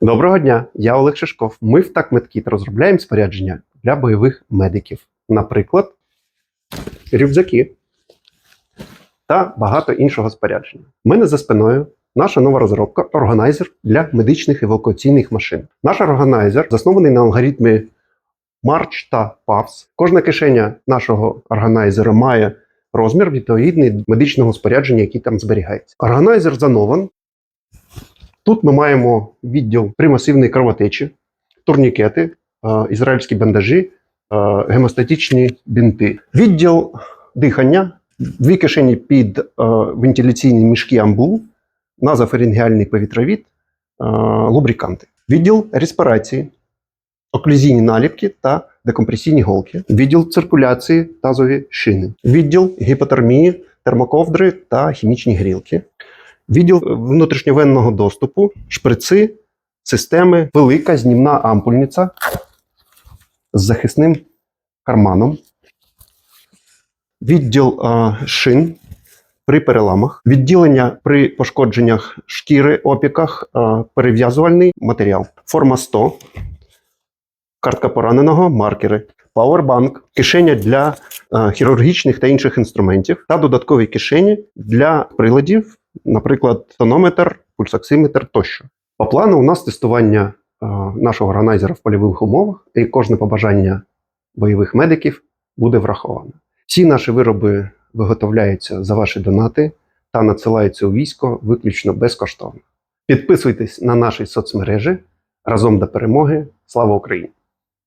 Доброго дня, я Олег Шишков. Ми в ТакМедкіт розробляємо спорядження для бойових медиків. Наприклад, рюкзаки та багато іншого спорядження. У мене за спиною наша нова розробка органайзер для медичних евакуаційних машин. Наш органайзер заснований на алгоритмі March та PAVS. Кожна кишеня нашого органайзера має розмір відповідний медичного спорядження, який там зберігається. Органайзер занован. Тут ми маємо відділ примасивної кровотечі, турнікети, е, ізраїльські бандажі, е, гемостатичні бінти. Відділ дихання, дві кишені під е, вентиляційні мішки амбул, назофарингеальний повітровід, лубриканти. Відділ респірації, оклюзійні наліпки та декомпресійні голки. Відділ циркуляції, тазові шини. Відділ гіпотермії, термоковдри та хімічні грілки. Відділ внутрішньовенного доступу, шприци, системи, велика знімна ампульниця з захисним карманом, відділ е, шин при переламах, відділення при пошкодженнях шкіри, опіках, е, перев'язувальний матеріал, форма 100, картка пораненого, маркери, пауербанк, кишеня для е, хірургічних та інших інструментів. Та додаткові кишені для приладів, наприклад, тонометр, пульсоксиметр тощо. По плану у нас тестування е, нашого органайзера в польових умовах, і кожне побажання бойових медиків буде враховано. Всі наші вироби виготовляються за ваші донати та надсилаються у військо виключно безкоштовно. Підписуйтесь на наші соцмережі разом до перемоги. Слава Україні!